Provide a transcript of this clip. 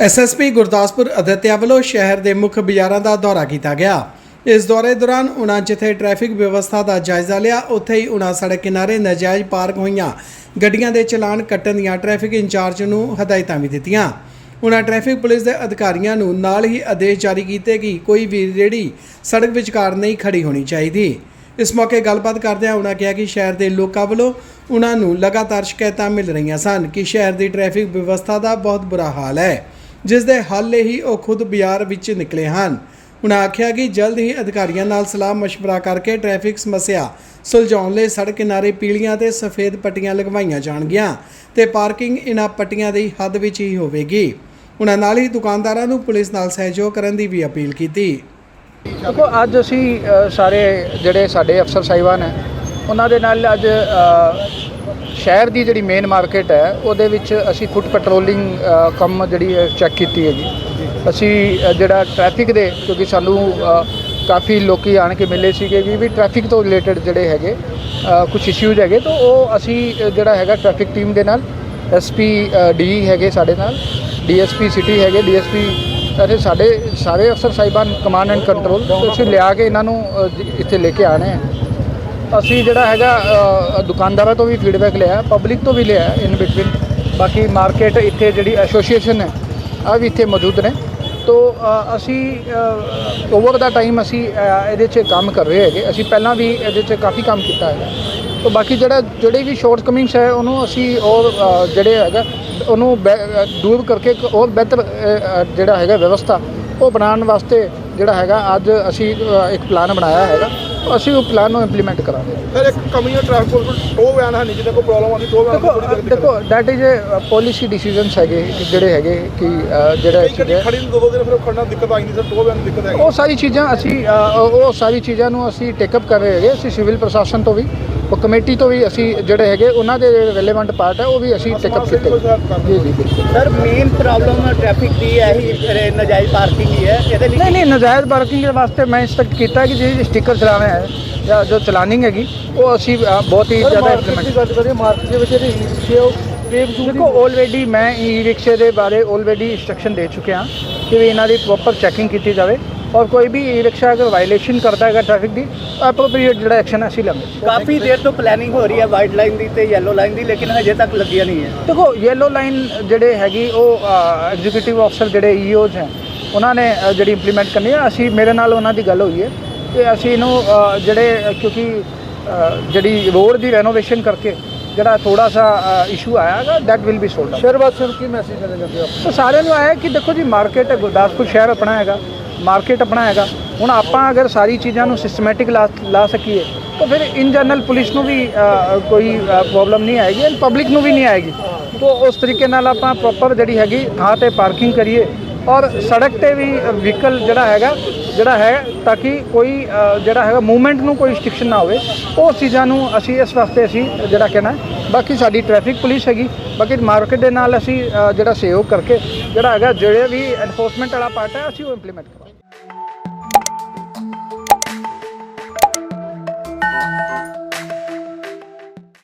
SSP Gurdaspur Aditya ਵੱਲੋਂ ਸ਼ਹਿਰ ਦੇ ਮੁੱਖ ਬਾਜ਼ਾਰਾਂ ਦਾ ਦੌਰਾ ਕੀਤਾ ਗਿਆ। ਇਸ ਦੌਰੇ ਦੌਰਾਨ ਉਨ੍ਹਾਂ ਜਿੱਥੇ ਟ੍ਰੈਫਿਕ ਵਿਵਸਥਾ ਦਾ ਜਾਇਜ਼ਾ ਲਿਆ, ਉੱਥੇ ਹੀ ਉਨ੍ਹਾਂ ਸੜਕ ਕਿਨਾਰੇ ਨਾਜਾਇਜ਼ ਪਾਰਕ ਹੋਈਆਂ। ਗੱਡੀਆਂ ਦੇ ਚਲਾਨ ਕੱਟਣ ਦੀਆਂ ਟ੍ਰੈਫਿਕ ਇੰਚਾਰਜ ਨੂੰ ਹਦਾਇਤਾਂ ਵੀ ਦਿੱਤੀਆਂ। ਉਨ੍ਹਾਂ ਟ੍ਰੈਫਿਕ ਪੁਲਿਸ ਦੇ ਅਧਿਕਾਰੀਆਂ ਨੂੰ ਨਾਲ ਹੀ ਆਦੇਸ਼ ਜਾਰੀ ਕੀਤੇ ਕਿ ਕੋਈ ਵੀ ਰੇੜੀ ਸੜਕ ਵਿਚਕਾਰ ਨਹੀਂ ਖੜੀ ਹੋਣੀ ਚਾਹੀਦੀ। ਇਸ ਮੌਕੇ ਗੱਲਬਾਤ ਕਰਦਿਆਂ ਉਨ੍ਹਾਂ ਕਿਹਾ ਕਿ ਸ਼ਹਿਰ ਦੇ ਲੋਕਾਂ ਵੱਲੋਂ ਉਨ੍ਹਾਂ ਨੂੰ ਲਗਾਤਾਰ ਸ਼ਿਕਾਇਤਾਂ ਮਿਲ ਰਹੀਆਂ ਸਨ ਕਿ ਸ਼ਹਿਰ ਦੀ ਟ੍ਰੈਫਿਕ ਵਿਵਸਥਾ ਦਾ ਬਹੁਤ ਬੁਰਾ ਹਾਲ ਹੈ। ਜਿਸ ਦੇ ਹਾਲੇ ਹੀ ਉਹ ਖੁਦ ਬਿਆਰ ਵਿੱਚ ਨਿਕਲੇ ਹਨ। ਉਹਨਾਂ ਆਖਿਆ ਕਿ ਜਲਦ ਹੀ ਅਧਿਕਾਰੀਆਂ ਨਾਲ ਸਲਾਹ مشਵਰਾ ਕਰਕੇ ਟ੍ਰੈਫਿਕ ਸਮੱਸਿਆ ਸੁਲਝਾਉਣ ਲਈ ਸੜਕ ਕਿਨਾਰੇ ਪੀਲੀਆਂ ਤੇ ਸਫੇਦ ਪੱਟੀਆਂ ਲਗਵਾਈਆਂ ਜਾਣਗੀਆਂ ਤੇ ਪਾਰਕਿੰਗ ਇਹਨਾਂ ਪੱਟੀਆਂ ਦੀ ਹੱਦ ਵਿੱਚ ਹੀ ਹੋਵੇਗੀ। ਉਹਨਾਂ ਨਾਲ ਹੀ ਦੁਕਾਨਦਾਰਾਂ ਨੂੰ ਪੁਲਿਸ ਨਾਲ ਸਹਿਯੋਗ ਕਰਨ ਦੀ ਵੀ ਅਪੀਲ ਕੀਤੀ। ਦੇਖੋ, ਅੱਜ ਅਸੀਂ ਸਾਰੇ ਜਿਹੜੇ ਸਾਡੇ ਅਫਸਰ ਸਾਹਿਬਾਨ ਹੈ ਉਹਨਾਂ ਦੇ ਨਾਲ ਅੱਜ ਸ਼ਹਿਰ ਦੀ ਜਿਹੜੀ ਮੇਨ ਮਾਰਕੀਟ ਹੈ, ਉਹਦੇ ਵਿੱਚ ਅਸੀਂ ਫੁੱਟ ਪੈਟਰੋਲਿੰਗ ਕੰਮ ਜਿਹੜੀ ਚੈੱਕ ਕੀਤੀ ਹੈ ਜੀ। ਅਸੀਂ ਜਿਹੜਾ ਟ੍ਰੈਫਿਕ ਦੇ, ਕਿਉਂਕਿ ਸਾਨੂੰ ਕਾਫੀ ਲੋਕੀ ਆਣ ਕੇ ਮਿਲੇ ਸੀਗੇ ਵੀ ਵੀ ਟ੍ਰੈਫਿਕ ਤੋਂ ਰਿਲੇਟਡ ਜਿਹੜੇ ਹੈਗੇ ਕੁਝ ਇਸ਼ੂਜ਼ ਹੈਗੇ, ਤਾਂ ਉਹ ਅਸੀਂ ਜਿਹੜਾ ਹੈਗਾ ਟ੍ਰੈਫਿਕ ਟੀਮ ਦੇ ਨਾਲ ਐਸਪੀ ਡੀ ਹੈਗੇ ਸਾਡੇ ਨਾਲ ਡੀਐਸਪੀ ਸਿਟੀ ਹੈਗੇ ਡੀਐਸਪੀ ਅਤੇ ਸਾਡੇ ਸਾਰੇ ਅਫਸਰ, ਸਾਹਿਬਾਨ ਕਮਾਂਡ ਐਂਡ ਕੰਟਰੋਲ ਅਸੀਂ ਲਿਆ ਕੇ ਇਹਨਾਂ ਨੂੰ ਇੱਥੇ ਲੈ ਕੇ ਆਣੇ ਆ ਅਸੀਂ ਜਿਹੜਾ ਹੈਗਾ ਦੁਕਾਨਦਾਰਾਂ ਤੋਂ ਵੀ ਫੀਡਬੈਕ ਲਿਆ ਪਬਲਿਕ ਤੋਂ ਵੀ ਲਿਆ ਇਨ ਬਿਟਵੀਨ ਬਾਕੀ ਮਾਰਕੀਟ ਇੱਥੇ ਜਿਹੜੀ ਐਸੋਸੀਏਸ਼ਨ ਹੈ ਆ ਵੀ ਇੱਥੇ ਮੌਜੂਦ ਨੇ। ਤੋ ਅਸੀਂ ਓਵਰ ਦਾ ਟਾਈਮ ਅਸੀਂ ਇਹਦੇ 'ਚ ਕੰਮ ਕਰ ਰਹੇ ਹੈਗੇ। ਅਸੀਂ ਪਹਿਲਾਂ ਵੀ ਇਹਦੇ 'ਚ ਕਾਫੀ ਕੰਮ ਕੀਤਾ ਹੈ ਤੋ, ਬਾਕੀ ਜਿਹੜਾ, ਜਿਹੜੇ ਵੀ ਸ਼ਾਰਟ ਕਮਿੰਗਸ ਹੈ, ਉਹਨੂੰ ਅਸੀਂ ਔਰ ਜਿਹੜੇ ਹੈਗਾ, ਉਹਨੂੰ ਬੈ- ਦੂਰ ਕਰਕੇ ਇੱਕ ਹੋਰ ਬਿਹਤਰ ਜਿਹੜਾ ਹੈਗਾ ਵਿਵਸਥਾ, ਉਹ ਬਣਾਉਣ ਵਾਸਤੇ ਜਿਹੜਾ ਹੈਗਾ, ਅੱਜ ਅਸੀਂ ਇੱਕ ਪਲਾਨ ਬਣਾਇਆ ਹੈਗਾ। ਅਸੀਂ ਉਹ ਪਲਾਨ ਨੂੰ ਇੰਪਲੀਮੈਂਟ ਕਰਾਂਗੇ। ਸਰ ਇੱਕ ਕਮੀ ਹੈ ਟ੍ਰਾਂਸਪੋਰਟ ਉਹ ਬਿਆਨ ਹੈ ਨਹੀਂ ਜਿਹਦੇ ਕੋਈ ਪ੍ਰੋਬਲਮ ਆਉਂਦੀ ਦੋ ਬਿਆਨ ਦੇਖੋ ਦੇਖੋ that is a policy decisions ਹੈਗੇ ਜਿਹੜੇ ਹੈਗੇ ਕਿ ਜਿਹੜਾ ਹੈ ਖੜੀ ਨੂੰ ਦੋ ਦੋ ਦਿਨ ਫਿਰ ਖੜਨਾ ਦਿੱਕਤ ਆਈ ਨਹੀਂ ਸਰ ਦੋ ਬਿਆਨ ਦਿੱਕਤ ਹੈ ਉਹ ਸਾਰੀ ਚੀਜ਼ਾਂ ਅਸੀਂ ਉਹ ਸਾਰੀ ਚੀਜ਼ਾਂ ਨੂੰ ਅਸੀਂ ਟੇਕਅਪ ਕਰ ਰਹੇ ਹੈਗੇ ਅਸੀਂ ਸਿਵਲ ਪ੍ਰਸ਼ਾਸਨ ਤੋਂ ਵੀ। ਉਹ ਕਮੇਟੀ ਤੋਂ ਵੀ ਅਸੀਂ ਜਿਹੜੇ ਹੈਗੇ ਉਹਨਾਂ ਦੇ ਰਿਲੇਵੈਂਟ ਪਾਰਟ ਹੈ ਉਹ ਵੀ ਅਸੀਂ ਟੇਕਅਪ ਕੀਤੇ। ਜੀ ਜੀ ਸਰ ਮੇਨ ਪ੍ਰੋਬਲਮ ਟ੍ਰੈਫਿਕ ਦੀ ਹੈ ਹੀ ਨਜਾਇਜ਼ ਪਾਰਕਿੰਗ ਹੀ ਹੈ। ਇਹਦੇ ਲਈ ਨਹੀਂ ਨਹੀਂ ਨਜਾਇਜ਼ ਪਾਰਕਿੰਗ ਦੇ ਵਾਸਤੇ ਮੈਂ ਇੰਸਟਰਕਟ ਕੀਤਾ ਕਿ ਜਿਹੜੀ ਸਟicker ਚਲਾਣਾ ਹੈ ਜਾਂ ਜੋ ਚਲਾਨਿੰਗ ਹੈਗੀ ਉਹ ਅਸੀਂ ਬਹੁਤ ਹੀ ਜ਼ਿਆਦਾ ਇੰਪਲੀਮੈਂਟ ਮਾਰਕੀਟ ਦੇ ਵਿੱਚ ਜਿਹੜੇ ਉਹ ਦੇਖੋ ਆਲਰੇਡੀ ਮੈਂ ਈ ਰਿਕਸ਼ੇ ਦੇ ਬਾਰੇ ਆਲਰੇਡੀ ਇੰਸਟਰਕਸ਼ਨ ਦੇ ਚੁੱਕਿਆ ਕਿ ਵੀ ਇਹਨਾਂ ਦੀ ਪ੍ਰੋਪਰ ਚੈਕਿੰਗ ਕੀਤੀ ਜਾਵੇ। ਔਰ ਕੋਈ ਵੀ ਈ ਰਿਕਸ਼ਾ ਅਗਰ ਵਾਇਲੇਸ਼ਨ ਕਰਦਾ ਹੈਗਾ ਟ੍ਰੈਫਿਕ ਦੀ ਐਪਰੋਪਰੀਏਟ ਜਿਹੜਾ ਐਕਸ਼ਨ ਹੈ ਅਸੀਂ ਲਵਾਂਗੇ ਕਾਫੀ ਦੇਰ ਤੋਂ ਪਲੈਨਿੰਗ ਹੋ ਰਹੀ ਹੈ ਵਾਈਟ ਲਾਈਨ ਦੀ ਤੇ ਯੈਲੋ ਲਾਈਨ ਦੀ ਲੇਕਿਨ ਹਜੇ ਤੱਕ ਲੱਗੀਆਂ ਨਹੀਂ ਹੈ। ਦੇਖੋ ਯੈਲੋ ਲਾਈਨ ਜਿਹੜੇ ਹੈਗੀ ਉਹ ਐਗਜ਼ੀਕਿਊਟਿਵ ਅਫਸਰ ਜਿਹੜੇ ਈਓਜ਼ ਹੈ ਉਹਨਾਂ ਨੇ ਜਿਹੜੀ ਇੰਪਲੀਮੈਂਟ ਕਰਨੀ ਹੈ। ਅਸੀਂ ਮੇਰੇ ਨਾਲ ਉਹਨਾਂ ਦੀ ਗੱਲ ਹੋਈ ਹੈ ਕਿ ਅਸੀਂ ਇਹਨੂੰ ਜਿਹੜੇ ਕਿਉਂਕਿ ਜਿਹੜੀ ਰੋਡ ਦੀ ਰੈਨੋਵੇਸ਼ਨ ਕਰਕੇ ਜਿਹੜਾ ਥੋੜਾ ਸਾ ਇਸ਼ੂ ਆਇਆ ਹੈਗਾ ਦੈਟ ਵਿਲ ਬੀ ਸੋਲਡ ਸ਼ਹਿਰ ਵਾਸੀਆਂ ਨੂੰ ਕੀ ਮੈਸੇਜ ਦੇਣਾ ਚਾਹੁੰਦੇ ਹੋ? ਤਾਂ ਸਾਰਿਆਂ ਨੂੰ ਆਇਆ ਕਿ ਦੇਖੋ ਜੀ ਮਾਰਕੀਟ ਹੈ ਗੁਰਦਾਸਪੁਰ ਸ਼ਹਿਰ ਆਪਣਾ ਹੈਗਾ। ਮਾਰਕੀਟ ਆਪਣਾ ਹੈਗਾ। ਹੁਣ ਆਪਾਂ ਅਗਰ ਸਾਰੀ ਚੀਜ਼ਾਂ ਨੂੰ ਸਿਸਟਮੈਟਿਕ ਲਾ ਲਾ ਸਕੀਏ, ਤਾਂ ਫਿਰ ਇਨ ਜਨਰਲ ਪੁਲਿਸ ਨੂੰ ਵੀ ਕੋਈ ਪ੍ਰੋਬਲਮ ਨਹੀਂ ਆਏਗੀ ਐਂਡ ਪਬਲਿਕ ਨੂੰ ਵੀ ਨਹੀਂ ਆਏਗੀ। ਤਾਂ ਉਸ ਤਰੀਕੇ ਨਾਲ ਆਪਾਂ ਪ੍ਰੋਪਰ ਜਿਹੜੀ ਹੈਗੀ ਥਾਂ ਤੇ ਪਾਰਕਿੰਗ ਕਰੀਏ ਔਰ ਸੜਕ ਤੇ ਵੀ ਵਹੀਕਲ ਜਿਹੜਾ ਹੈਗਾ, ਜਿਹੜਾ ਹੈ ਤਾਂ ਕਿ ਕੋਈ ਜਿਹੜਾ ਹੈਗਾ ਮੂਵਮੈਂਟ ਨੂੰ ਕੋਈ ਰਿਸਟ੍ਰਿਕਸ਼ਨ ਨਾ ਹੋਵੇ, ਉਹ ਚੀਜ਼ਾਂ ਨੂੰ ਅਸੀਂ ਇਸ ਵਾਸਤੇ ਅਸੀਂ ਜਿਹੜਾ ਕਹਿਣਾ ਬਾਕੀ ਸਾਡੀ ਟ੍ਰੈਫਿਕ ਪੁਲਿਸ ਹੈਗੀ। ਬਾਕੀ ਮਾਰਕੀਟ ਦੇ ਨਾਲ ਅਸੀਂ ਜਿਹੜਾ ਸਹਿਯੋਗ ਕਰਕੇ ਜਿਹੜਾ ਹੈਗਾ, ਜਿਹੜੇ ਵੀ ਐਨਫੋਰਸਮੈਂਟ ਵਾਲਾ ਪਾਰਟ ਹੈ, ਅਸੀਂ ਉਹ ਇੰਪਲੀਮੈਂਟ ਕਰਾਂਗੇ।